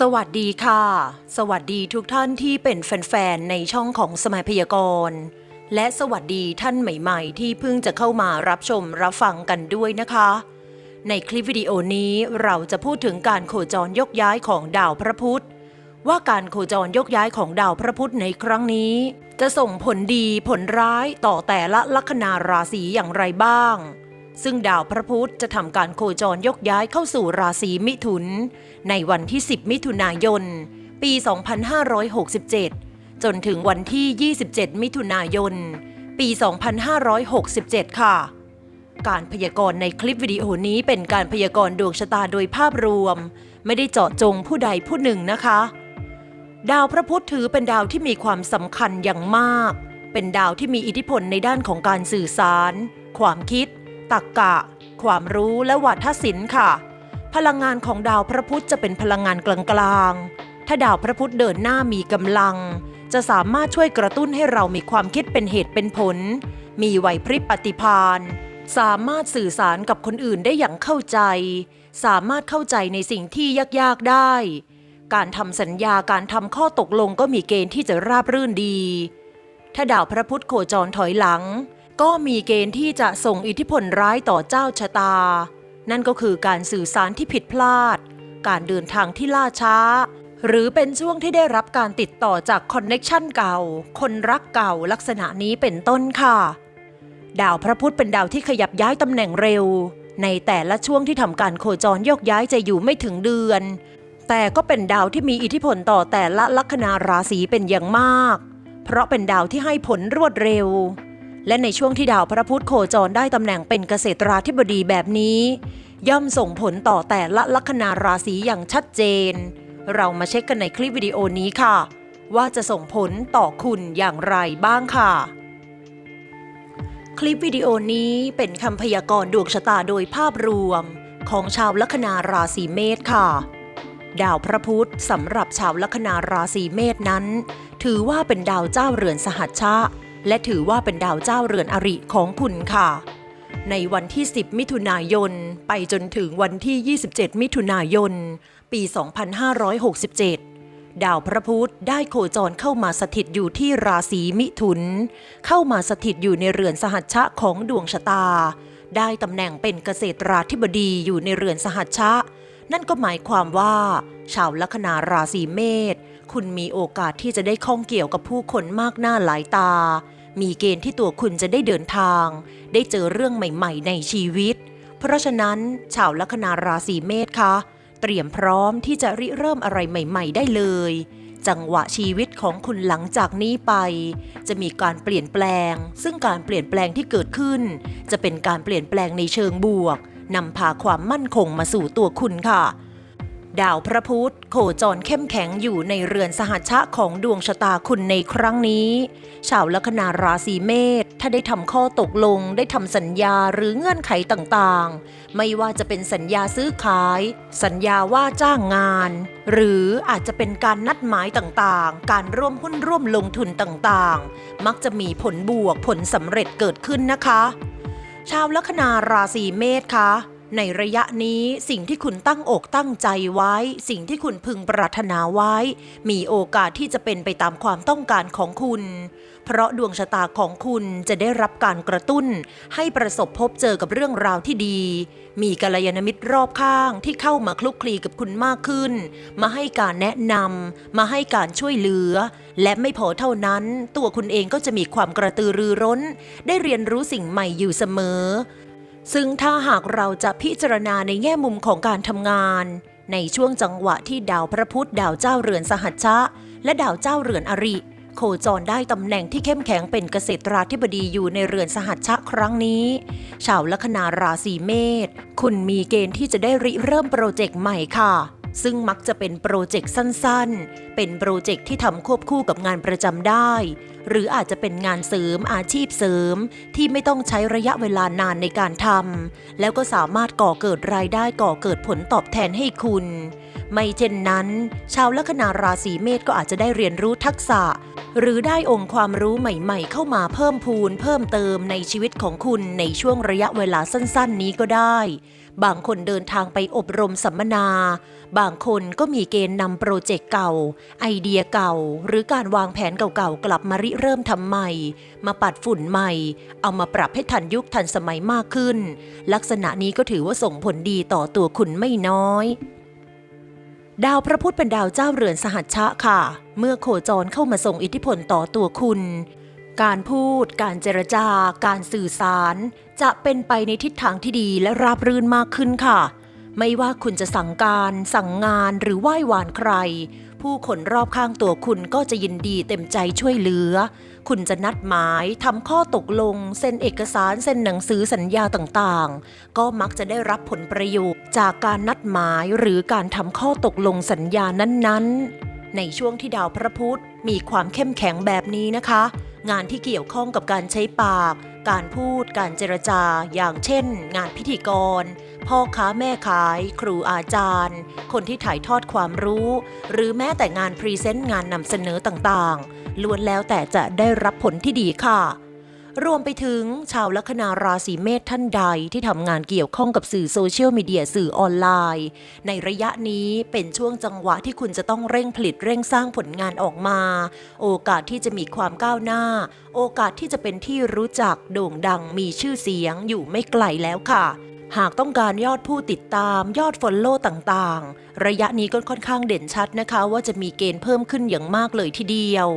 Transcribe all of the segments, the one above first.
สวัสดีค่ะ สวัสดีทุกท่านที่เป็นแฟนๆ ในช่องของสมัยพยากรณ์ และสวัสดีท่านใหม่ๆ ที่เพิ่งจะเข้ามารับชมรับฟังกันด้วยนะคะ ในคลิปวิดีโอนี้เราจะพูดถึงการโคจรยกย้ายของดาวพระพุธ ว่าการโคจรยกย้ายของดาวพระพุธในครั้งนี้ จะส่งผลดีผลร้ายต่อแต่ละลัคนาราศีอย่างไรบ้าง ซึ่งดาวพระพุธจะทำการโคจรยกย้ายเข้าสู่ราศีมิถุน ในวันที่ 10 มิถุนายน ปี 2567 จนถึงวันที่ 27 มิถุนายน ปี 2567 ค่ะ การพยากรณ์ในคลิปวิดีโอนี้เป็นการพยากรณ์ดวงชะตาโดยภาพรวม ไม่ได้เจาะจงผู้ใดผู้หนึ่งนะคะ ดาวพระพุธถือเป็นดาวที่มีความสำคัญอย่างมาก เป็นดาวที่มีอิทธิพลในด้านของการสื่อสาร ความคิด ตรรกะ ความรู้และวัฒศิลป์ค่ะ พลังงานของดาวพระพุธจะเป็นพลังงานกลางๆ ถ้าดาวพระพุธเดินหน้ามีกำลัง จะสามารถช่วยกระตุ้นให้เรามีความคิดเป็นเหตุเป็นผล มีไหวพริบปฏิภาณสามารถสื่อสารกับคนอื่นได้อย่างเข้าใจ สามารถเข้าใจในสิ่งที่ยากๆได้ การทำสัญญาการทำข้อตกลงก็มีเกณฑ์ที่จะราบรื่นดี ถ้าดาวพระพุธโคจรถอยหลัง ก็มีเกณฑ์ที่จะส่งอิทธิพลร้ายต่อเจ้าชะตา นั่นก็คือการสื่อสารที่ผิดพลาด การเดินทางที่ล่าช้า หรือเป็นช่วงที่ได้รับการติดต่อจากคอนเน็กชันเก่า คนรักเก่าลักษณะนี้เป็นต้นค่ะ ดาวพระพุธเป็นดาวที่ขยับย้ายตำแหน่งเร็ว ในแต่ละช่วงที่ทำการโคจรโยกย้ายจะอยู่ไม่ถึงเดือน แต่ก็เป็นดาวที่มีอิทธิพลต่อแต่ละลัคนาราศีเป็นอย่างมาก เพราะเป็นดาวที่ให้ผลรวดเร็ว และในช่วงที่ดาวพระพุธโคจรได้ตำแหน่งเป็นเกษตราธิบดีแบบนี้ ย่อมส่งผลต่อแต่ละลัคนาราศีอย่างชัดเจน เรามาเช็คกันในคลิปวิดีโอนี้ค่ะ ว่าจะส่งผลต่อคุณอย่างไรบ้างค่ะ คลิปวิดีโอนี้เป็นคำพยากรณ์ดวงชะตาโดยภาพรวม ของชาวลัคนาราศีเมษค่ะดาวพระพุธสำหรับชาวลัคนาราศีเมษนั้น ถือว่าเป็นดาวเจ้าเรือนสหัชชะ และถือว่าเป็นดาวเจ้าเรือนอริของคุณค่ะ ในวันที่ 10 มิถุนายน ไปจนถึงวันที่ 27 มิถุนายน ปี 2567 ดาวพระพุธได้โคจรเข้ามาสถิตอยู่ที่ราศีมิถุน เข้ามาสถิตอยู่ในเรือนสหัชชะของดวงชะตา ได้ตำแหน่งเป็นเกษตราธิบดีอยู่ในเรือนสหัชชะ นั่นก็หมายความว่า ชาวลัคนาราศีเมษ คุณมีโอกาสที่จะได้ข้องเกี่ยวกับผู้คนมากหน้าหลายตา มีเกณฑ์ที่ตัวคุณจะได้เดินทาง ได้เจอเรื่องใหม่ ๆ ในชีวิต เพราะฉะนั้น ชาวลัคนาราศีเมษคะเตรียมพร้อมที่จะริเริ่มอะไรใหม่ ๆ ได้เลย จังหวะชีวิตของคุณหลังจากนี้ไป จะมีการเปลี่ยนแปลง ซึ่งการเปลี่ยนแปลงที่เกิดขึ้น จะเป็นการเปลี่ยนแปลงในเชิงบวกนำพาความมั่นคงมาสู่ตัวคุณค่ะ ดาวพระพุธโคจรเข้มแข็งอยู่ในเรือนสหัชชะของดวงชะตาคุณในครั้งนี้ ชาวลัคนาราศีเมษถ้าได้ทำข้อตกลง ได้ทำสัญญาหรือเงื่อนไขต่างๆ ไม่ว่าจะเป็นสัญญาซื้อขาย สัญญาว่าจ้างงาน หรืออาจจะเป็นการนัดหมายต่างๆ การร่วมหุ้นร่วมลงทุนต่างๆ มักจะมีผลบวกผลสำเร็จเกิดขึ้นนะคะ ชาวลัคนาราศีเมษคะ ในระยะนี้สิ่งที่คุณตั้งอกตั้งใจไว้ สิ่งที่คุณพึงปรารถนาไว้ มีโอกาสที่จะเป็นไปตามความต้องการของคุณ เพราะดวงชะตาของคุณจะได้รับการกระตุ้น ให้ประสบพบเจอกับเรื่องราวที่ดี มีกัลยาณมิตรรอบข้างที่เข้ามาคลุกคลีกับคุณมากขึ้น มาให้การแนะนำมาให้การช่วยเหลือ และไม่พอเท่านั้น ตัวคุณเองก็จะมีความกระตือรือร้น ได้เรียนรู้สิ่งใหม่อยู่เสมอ ซึ่งถ้าหากเราจะพิจารณาในแง่มุมของการทำงาน ในช่วงจังหวะที่ดาวพระพุธดาวเจ้าเรือนสหัชชะ และดาวเจ้าเรือนอริ โคจรได้ตำแหน่งที่เข้มแข็งเป็นเกษตราธิบดีอยู่ในเรือนสหัชชะครั้งนี้ ชาวลัคนาราศีเมษคุณมีเกณฑ์ที่จะได้ริเริ่มโปรเจกต์ใหม่ค่ะ ซึ่งมักจะเป็นโปรเจกต์สั้นๆ เป็นโปรเจกต์ที่ทำควบคู่กับงานประจำได้ หรืออาจจะเป็นงานเสริมอาชีพเสริม ที่ไม่ต้องใช้ระยะเวลานานในการทำแล้วก็สามารถก่อเกิดรายได้ก่อเกิดผลตอบแทนให้คุณ ไม่เช่นนั้น ชาวลัคนาราศีเมษก็อาจจะได้เรียนรู้ทักษะ หรือได้องค์ความรู้ใหม่ ๆ เข้ามาเพิ่มพูน เพิ่มเติมในชีวิตของคุณในช่วงระยะเวลาสั้น ๆ นี้ก็ได้ บางคนเดินทางไปอบรมสัมมนา บางคนก็มีเกณฑ์นำโปรเจกต์เก่า ไอเดียเก่า หรือการวางแผนเก่าๆ กลับมาริเริ่มทำใหม่ มาปัดฝุ่นใหม่ เอามาปรับให้ทันยุคทันสมัยมากขึ้น ลักษณะนี้ก็ถือว่าส่งผลดีต่อตัวคุณไม่น้อยดาวพระพุธเป็นดาวเจ้าเรือนสหัชชะค่ะ เมื่อโคจรเข้ามาส่งอิทธิพลต่อตัวคุณ การพูด การเจรจาการสื่อสาร จะเป็นไปในทิศทางที่ดีและราบรื่นมากขึ้นค่ะ ไม่ว่าคุณจะสั่งการ สั่งงานหรือไหว้วานใคร ผู้คนรอบข้างตัวคุณก็จะยินดีเต็มใจช่วยเหลือ คุณจะนัดหมายทำข้อตกลง เซ็นเอกสารเซ็นหนังสือสัญญาต่างๆ ก็มักจะได้รับผลประโยชน์จากการนัดหมายหรือการทำข้อตกลงสัญญานั้นๆในช่วงที่ดาวพระพุธมีความเข้มแข็งแบบนี้นะคะ งานที่เกี่ยวข้องกับการใช้ปาก การพูดการเจรจาอย่างเช่น งานพิธีกร พ่อค้าแม่ขาย ครูอาจารย์ คนที่ถ่ายทอดความรู้ หรือแม้แต่งานพรีเซนต์งานนำเสนอต่างๆล้วนแล้วแต่จะได้รับผลที่ดีค่ะ รวมไปถึงชาวลัคนาราศีเมษท่านใดที่ทำงานเกี่ยวข้องกับสื่อโซเชียลมีเดียสื่อออนไลน์ ในระยะนี้เป็นช่วงจังหวะที่คุณจะต้องเร่งผลิตเร่งสร้างผลงานออกมา โอกาสที่จะมีความก้าวหน้า โอกาสที่จะเป็นที่รู้จักโด่งดังมีชื่อเสียงอยู่ไม่ไกลแล้วค่ะหากต้องการยอดผู้ติดตามยอดฟอลโล่ต่างๆ ระยะนี้ก็ค่อนข้างเด่นชัดนะคะ ว่าจะมีเกณฑ์เพิ่มขึ้นอย่างมากเลยทีเดียว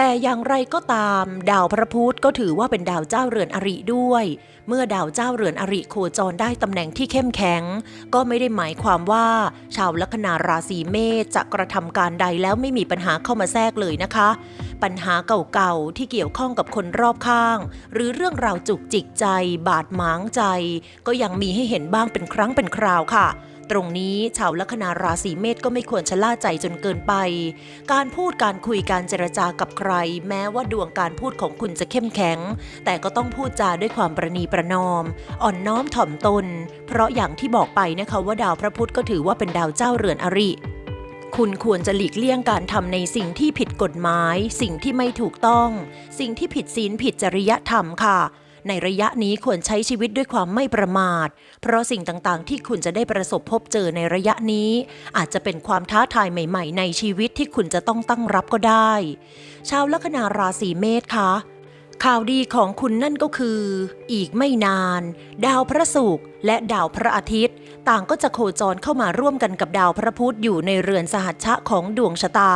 แต่อย่างไรก็ตาม ดาวพระพุธก็ถือว่าเป็นดาวเจ้าเรือนอริด้วย เมื่อดาวเจ้าเรือนอริโคจรได้ตำแหน่งที่เข้มแข็ง ก็ไม่ได้หมายความว่า ชาวลัคนาราศีเมษจะกระทำการใดแล้วไม่มีปัญหาเข้ามาแทรกเลยนะคะ ปัญหาเก่าๆที่เกี่ยวข้องกับคนรอบข้าง หรือเรื่องราวจุกจิกใจ บาดหมางใจ ก็ยังมีให้เห็นบ้างเป็นครั้งเป็นคราวค่ะตรงนี้ชาวลัคนาราศีเมษก็ไม่ควรชะล่าใจจนเกินไป การพูดการคุยการเจรจากับใคร แม้ว่าดวงการพูดของคุณจะเข้มแข็ง แต่ก็ต้องพูดจาด้วยความประนีประนอม อ่อนน้อมถ่อมตน เพราะอย่างที่บอกไปนะคะว่าดาวพระพุธก็ถือว่าเป็นดาวเจ้าเรือนอริ คุณควรจะหลีกเลี่ยงการทำในสิ่งที่ผิดกฎหมาย สิ่งที่ไม่ถูกต้อง สิ่งที่ผิดศีลผิดจริยธรรมค่ะ ในระยะนี้ควรใช้ชีวิตด้วยความไม่ประมาท เพราะสิ่งต่างๆ ที่คุณจะได้ประสบพบเจอในระยะนี้ อาจจะเป็นความท้าทายใหม่ ๆ ในชีวิตที่คุณจะต้องตั้งรับก็ได้ ชาวลัคนาราศีเมษคะ ข่าวดีของคุณนั่นก็คือ อีกไม่นาน ดาวพระศุกร์และดาวพระอาทิตย์ ต่างก็จะโคจรเข้ามาร่วมกันกับดาวพระพุธอยู่ในเรือนสหัชชะของดวงชะตา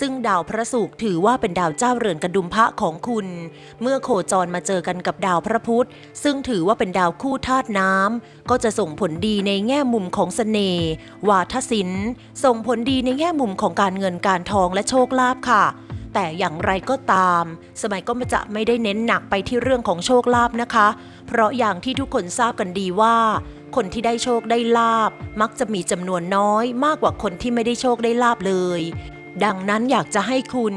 ซึ่งดาวพระศุกร์ถือว่าเป็นดาวเจ้าเรือนกระดุมพระของคุณ เมื่อโคจรมาเจอกันกับดาวพระพุธ ซึ่งถือว่าเป็นดาวคู่ธาตุน้ำก็จะส่งผลดีในแง่มุมของเสน่ห์วาทศิลป์ส่งผลดีในแง่มุมของการเงินการทองและโชคลาภค่ะ แต่อย่างไรก็ตาม สมัยก็จะไม่ได้เน้นหนักไปที่เรื่องของโชคลาภนะคะ เพราะอย่างที่ทุกคนทราบกันดีว่า คนที่ได้โชคได้ลาบ มักจะมีจำนวนน้อย มากกว่าคนที่ไม่ได้โชคได้ลาบเลย ดังนั้นอยากจะให้คุณ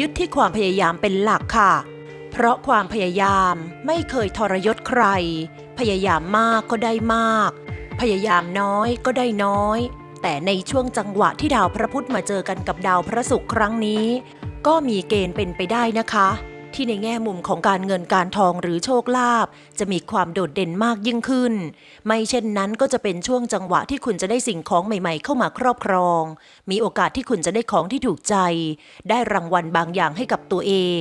ยึดที่ความพยายามเป็นหลักค่ะ เพราะความพยายามไม่เคยทรยศใคร พยายามมากก็ได้มาก พยายามน้อยก็ได้น้อยแต่ในช่วงจังหวะที่ดาวพระพุธมาเจอกันกับดาวพระศุกร์ครั้งนี้ ก็มีเกณฑ์เป็นไปได้นะคะ ที่ในแง่มุมของการเงินการทองหรือโชคลาภจะมีความโดดเด่นมากยิ่งขึ้น ไม่เช่นนั้นก็จะเป็นช่วงจังหวะที่คุณจะได้สิ่งของใหม่ๆ เข้ามาครอบครอง มีโอกาสที่คุณจะได้ของที่ถูกใจ ได้รางวัลบางอย่างให้กับตัวเอง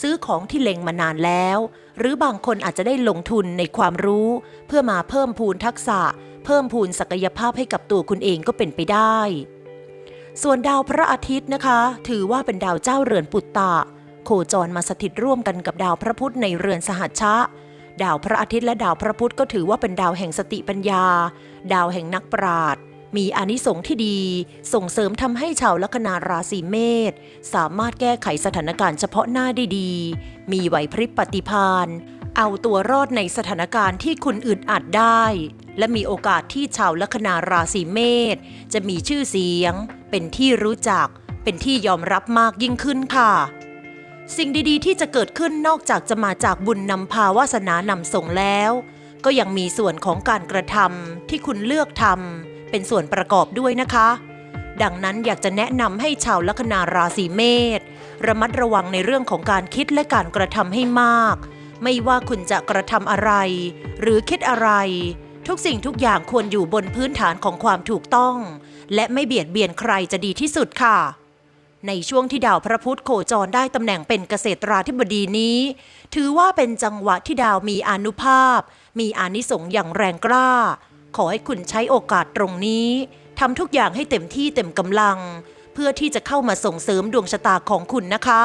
ซื้อของที่เล็งมานานแล้ว หรือบางคนอาจจะได้ลงทุนในความรู้ เพื่อมาเพิ่มพูนทักษะ เพิ่มพูนศักยภาพให้กับตัวคุณเองก็เป็นไปได้ ส่วนดาวพระอาทิตย์นะคะ ถือว่าเป็นดาวเจ้าเรือนปุตตะ โคจรมาสถิตร่วมกันกับดาวพระพุธในเรือนสหัชชะ ดาวพระอาทิตย์และดาวพระพุธก็ถือว่าเป็นดาวแห่งสติปัญญา ดาวแห่งนักปราชญ์มีอานิสงส์ที่ดี ส่งเสริมทำให้ชาวลัคนาราศีเมษสามารถแก้ไขสถานการณ์เฉพาะหน้าได้ดี มีไหวพริบปฏิภาณเอาตัวรอดในสถานการณ์ที่คุณอึดอัดได้ และมีโอกาสที่ชาวลัคนาราศีเมษจะมีชื่อเสียง เป็นที่รู้จัก เป็นที่ยอมรับมากยิ่งขึ้นค่ะ สิ่งดีๆ ที่จะเกิดขึ้นนอกจากจะมาจากบุญนำพาวาสนานำส่งแล้ว ก็ยังมีส่วนของการกระทำที่คุณเลือกทำเป็นส่วนประกอบด้วยนะคะ ดังนั้นอยากจะแนะนำให้ชาวลัคนาราศีเมษระมัดระวังในเรื่องของการคิดและการกระทำให้มาก ไม่ว่าคุณจะกระทำอะไร หรือคิดอะไร ทุกสิ่งทุกอย่างควรอยู่บนพื้นฐานของความถูกต้อง และไม่เบียดเบียนใครจะดีที่สุดค่ะ ในช่วงที่ดาวพระพุธโคจรได้ตำแหน่งเป็นเกษตราธิบดีนี้ ถือว่าเป็นจังหวะที่ดาวมีอนุภาพ มีอานิสงส์อย่างแรงกล้า ขอให้คุณใช้โอกาสตรงนี้ทำทุกอย่างให้เต็มที่เต็มกำลัง เพื่อที่จะเข้ามาส่งเสริมดวงชะตาของคุณนะคะ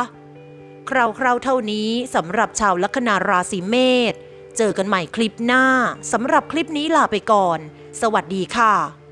คราวๆเท่านี้สำหรับชาวลัคนาราศีเมษ เจอกันใหม่คลิปหน้าสำหรับคลิปนี้ลาไปก่อน สวัสดีค่ะ